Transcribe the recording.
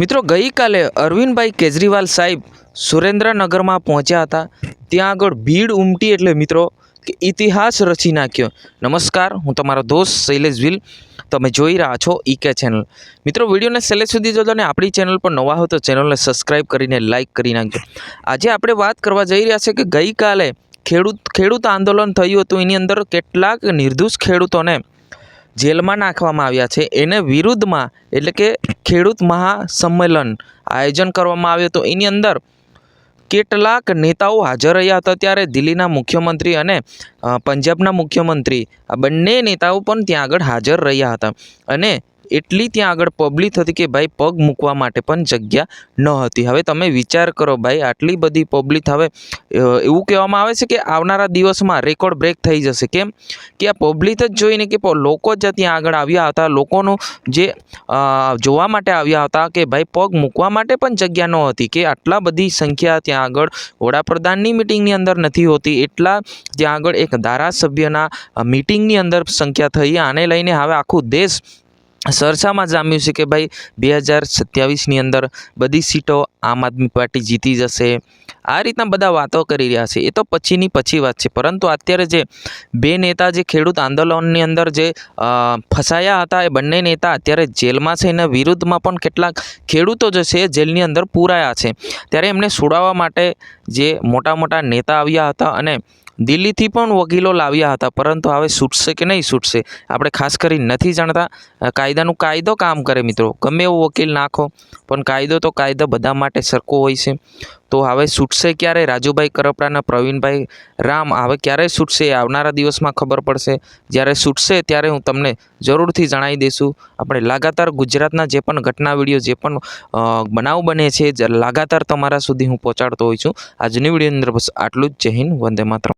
મિત્રો, ગઈકાલે અરવિંદભાઈ કેજરીવાલ સાહેબ સુરેન્દ્રનગરમાં પહોંચ્યા હતા. ત્યાં આગળ ભીડ ઉમટી એટલે મિત્રો કે ઇતિહાસ રચી નાખ્યો. નમસ્કાર, હું તમારો દોસ્ત શૈલેષ વિલ. તમે જોઈ રહ્યા છો ઈકે ચેનલ મિત્રો, વિડીયોને છેલ્લે સુધી જોજો અને આપણી ચેનલ પર નવા હો તો ચેનલને સબસ્ક્રાઈબ કરીને લાઇક કરી નાખજો. આજે આપણે વાત કરવા જઈ રહ્યા છે કે ગઈકાલે ખેડૂત ખેડૂત આંદોલન થયું હતું. એની અંદર કેટલાક નિર્દોષ ખેડૂતોને જેલમાં નાખવામાં આવ્યા છે. એને વિરુદ્ધમાં એટલે કે ખેડૂત મહાસંમેલન આયોજન કરવામાં આવ્યું હતું. એની અંદર કેટલાક નેતાઓ હાજર રહ્યા હતા ત્યારે દિલ્હીના મુખ્યમંત્રી અને પંજાબના મુખ્યમંત્રી આ બંને નેતાઓ પણ ત્યાં આગળ હાજર રહ્યા હતા. અને એટલી ત્યાં આગળ પબ્લિક હતી કે ભાઈ પગ મૂકવા માટે પણ જગ્યા ન હતી. હવે તમે વિચાર કરો ભાઈ, આટલી બધી પબ્લિક હવે એવું કહેવામાં આવે છે કે આવનારા દિવસમાં રેકોર્ડ બ્રેક થઈ જશે. કેમ? કે આ પબ્લિક જ જોઈને કે લોકો જ ત્યાં આગળ આવ્યા હતા, લોકોનું જે જોવા માટે આવ્યા હતા કે ભાઈ પગ મૂકવા માટે પણ જગ્યા ન હતી કે આટલા બધી સંખ્યા ત્યાં આગળ વડાપ્રધાનની મિટિંગની અંદર નથી હોતી. એટલા ત્યાં આગળ એક ધારાસભ્યના મિટિંગની અંદર સંખ્યા થઈ આને લઈને હવે આખું દેશ ચર્ચામાં જામ્યું છે કે ભાઈ બે હજાર સત્યાવીસની અંદર બધી સીટો આમ આદમી પાર્ટી જીતી જશે. આ રીતના બધા વાતો કરી રહ્યા છે. એ તો પછીની પછી વાત છે. પરંતુ અત્યારે જે બે નેતા જે ખેડૂત આંદોલનની અંદર જે ફસાયા હતા એ બંને નેતા અત્યારે જેલમાં છે. એના વિરુદ્ધમાં પણ કેટલાક ખેડૂતો જે છે જેલની અંદર પૂરાયા છે. ત્યારે એમને છોડાવવા માટે જે મોટા મોટા નેતા આવ્યા હતા અને દિલ્હીથી પણ વકીલો લાવ્યા હતા. પરંતુ હવે છૂટશે કે નહીં છૂટશે આપણે ખાસ કરી નથી જાણતા. અ, કાયદાનું કાયદો કામ કરે મિત્રો. ગમે એવો વકીલ નાખો, પણ કાયદો તો કાયદો બધા માટે સરખો હોય છે. તો હવે છૂટશે ક્યારે? રાજુભાઈ કરપડાના પ્રવીણભાઈ રામ હવે ક્યારે છૂટશે? આવનારા દિવસમાં ખબર પડશે. જ્યારે છૂટશે ત્યારે હું તમને જરૂરથી જણાવી દઈશું. આપણે લાગાતાર ગુજરાતના જે પણ ઘટના વીડિયો, જે પણ બનાવ બને છે લાગાતાર તમારા સુધી હું પહોંચાડતો હોઉં છું. આજની વિડીયોની અંદર બસ આટલું જ. જય હિન્દ, વંદે માતરમ.